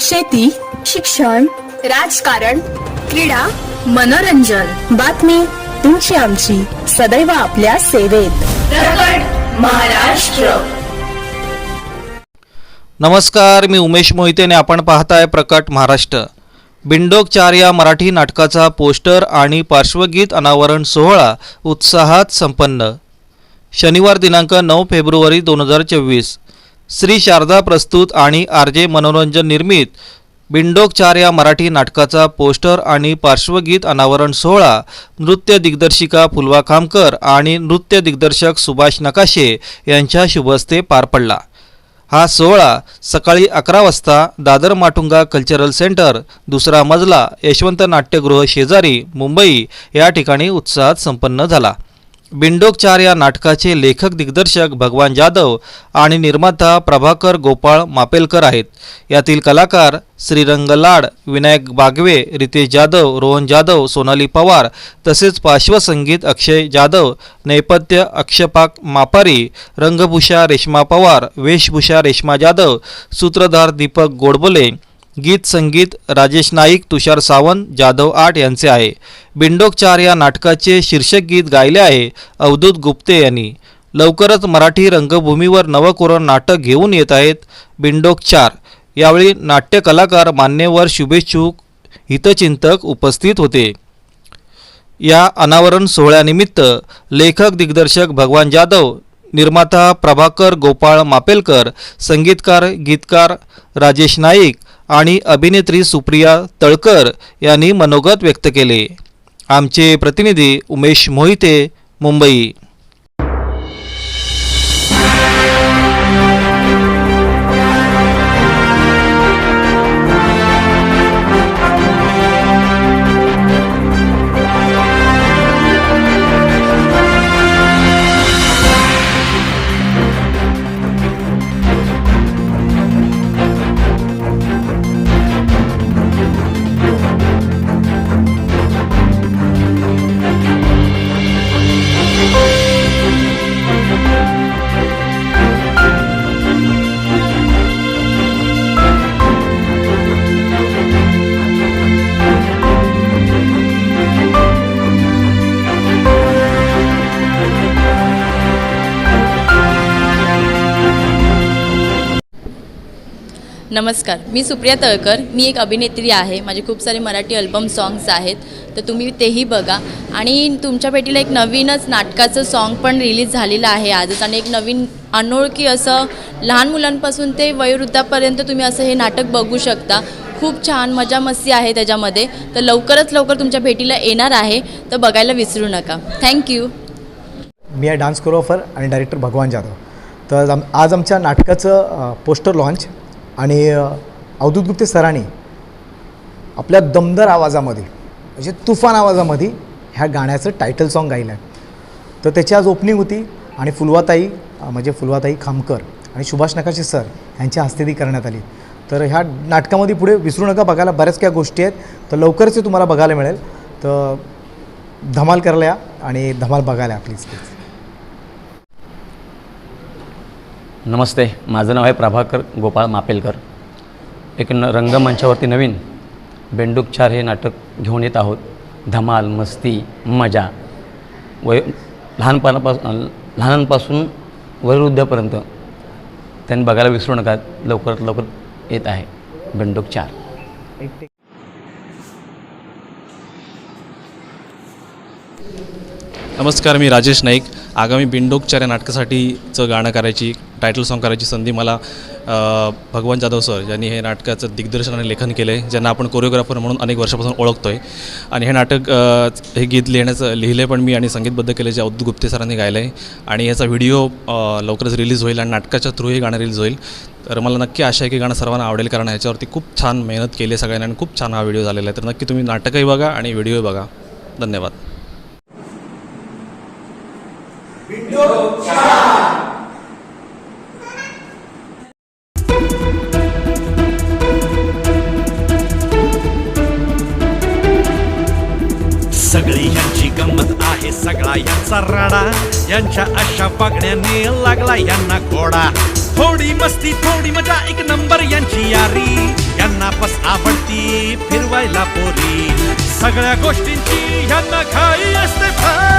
शेती शिक्षण राजकारण क्रीडा मनोरंजन. बातमी तुमची आमची. सदैव आपल्या सेवेत. प्रकट महाराष्ट्र. नमस्कार मी उमेश मोहिते आणि आपण पाहताय प्रकट महाराष्ट्र. बिंडोक चार या मराठी नाटकाचा पोस्टर आणि पार्श्वगीत अनावरण सोहळा उत्साहात संपन्न. शनिवार दिनांक नऊ फेब्रुवारी दोन हजार चोवीस. श्री शारदा प्रस्तुत आणि आर जे मनोरंजन निर्मित बिंडोकचार या मराठी नाटकाचा पोस्टर आणि पार्श्वगीत अनावरण सोहळा नृत्य दिग्दर्शिका फुलवा खामकर आणि नृत्य दिग्दर्शक सुभाष नकाशे यांच्या शुभस्ते पार पडला. हा सोहळा सकाळी अकरा वाजता दादर माटुंगा कल्चरल सेंटर दुसरा मजला यशवंत नाट्यगृह शेजारी मुंबई या ठिकाणी उत्साहात संपन्न झाला. बिंडोकचार या नाटकाचे लेखक दिग्दर्शक भगवान जाधव आणि निर्माता प्रभाकर गोपाळ मापेलकर आहेत. यातील कलाकार श्रीरंग लाड विनायक बागवे रितेश जाधव रोहन जाधव सोनाली पवार तसेच पार्श्वसंगीत अक्षय जाधव नेपथ्य अक्षपाक मापारी रंगभूषा रेश्मा पवार वेशभूषा रेश्मा जाधव सूत्रधार दीपक गोडबोले गीत संगीत राजेश नाईक तुषार सावंत जाधव आट यांचे आहे. बिंडोकचार या नाटकाचे शीर्षक गीत गायले आहे अवधूत गुप्ते यांनी. लवकरच मराठी रंगभूमीवर नवकोरण नाटक घेऊन येत आहेत बिंडोकचार यावेळी नाट्य कलाकार मान्यवर शुभेच्छुक हितचिंतक उपस्थित होते. या अनावरण सोहळ्यानिमित्त लेखक दिग्दर्शक भगवान जाधव निर्माता प्रभाकर गोपाळ मापेलकर संगीतकार गीतकार राजेश नाईक आणि अभिनेत्री सुप्रिया तळकर यांनी मनोगत व्यक्त केले. आमचे प्रतिनिधी उमेश मोहिते मुंबई. नमस्कार मी सुप्रिया तळकर. मी एक अभिनेत्री आहे. माझे खूप सारे मराठी अल्बम सॉंग्स आहेत. तर तुम्ही तेही बघा. आणि तुमच्या भेटीला एक नवीनच नाटकाचं सॉन्ग पण रिलीज झालेलं आहे आजच. आणि एक नवीन अनोळखी असं लहान मुलांपासून ते वयोवृद्धापर्यंत तुम्ही असं हे नाटक बघू शकता. खूप छान मजा मस्ती आहे त्याच्यामध्ये. तर लवकरच लवकर तुमच्या भेटीला येणार आहे. तर बघायला विसरू नका. थँक्यू मी आहे डान्स कोरोफर आणि डायरेक्टर भगवान जाधव. तर आम आज आमच्या नाटकाचं पोस्टर लॉन्च आणि अवधूत गुप्ते सरांनी आपल्या दमदार आवाजामध्ये म्हणजे तुफान आवाजामध्ये ह्या गाण्याचं टायटल सॉन्ग गायलं आहे तर त्याची आज ओपनिंग होती आणि फुलवाताई म्हणजे फुलवाताई खामकर आणि सुभाष नकाशे सर यांच्या हस्ते ती करण्यात आली. तर ह्या नाटकामध्ये पुढे विसरू नका बघायला बऱ्याच काही गोष्टी आहेत. तर लवकरच ते तुम्हाला बघायला मिळेल. तर धमाल करायला या आणि धमाल बघायला या प्लीज प्लीज नमस्ते माझं नाव आहे प्रभाकर गोपाळ मापेलकर. एक न रंगमंचावरती नवीन बेंडूकचार हे नाटक घेऊन येत आहोत. धमाल मस्ती मजा. वय लहानपणापासून लहानांपासून वयोवृद्धापर्यंत त्यांनी बघायला विसरू नका लवकरात लवकर येत आहे बेंडूकचार. नमस्कार मी राजेश नाईक. आगामी बिंडोकच्या या नाटकासाठीचं गाणं करायची टायटल सॉन्ग करायची संधी मला भगवान जाधव सर यांनी हे नाटकाचं दिग्दर्शन आणि लेखन केलं आहे ज्यांना आपण कोरिओग्राफर म्हणून अनेक वर्षापासून ओळखतो आहे आणि हे नाटक हे गीत लिहिण्याचं लिहिलं आहे पण मी आणि संगीतबद्ध केले जे अवधूत गुप्ते सरांनी गायलं आहे आणि याचा व्हिडिओ लवकरच रिलीज होईल आणि नाटकाच्या थ्रू हे गाणं रिलीज होईल. तर मला नक्की आशा आहे की गाणं सर्वांना आवडेल कारण ह्याच्यावरती खूप छान मेहनत केली आहे सगळ्यांनी आणि खूप छान हा व्हिडिओ झालेला आहे. तर नक्की तुम्ही नाटकही बघा आणि व्हिडिओ बघा. धन्यवाद. सगळी यांची गंमत आहे सगळा यांचा राडा. यांच्या अशा पागण्याने लागला यांना घोडा. थोडी मस्ती थोडी मजा एक नंबर यांची यारी. यांना बघायला पोरी. सगळ्या गोष्टींची ह्यांना घाई असते फार.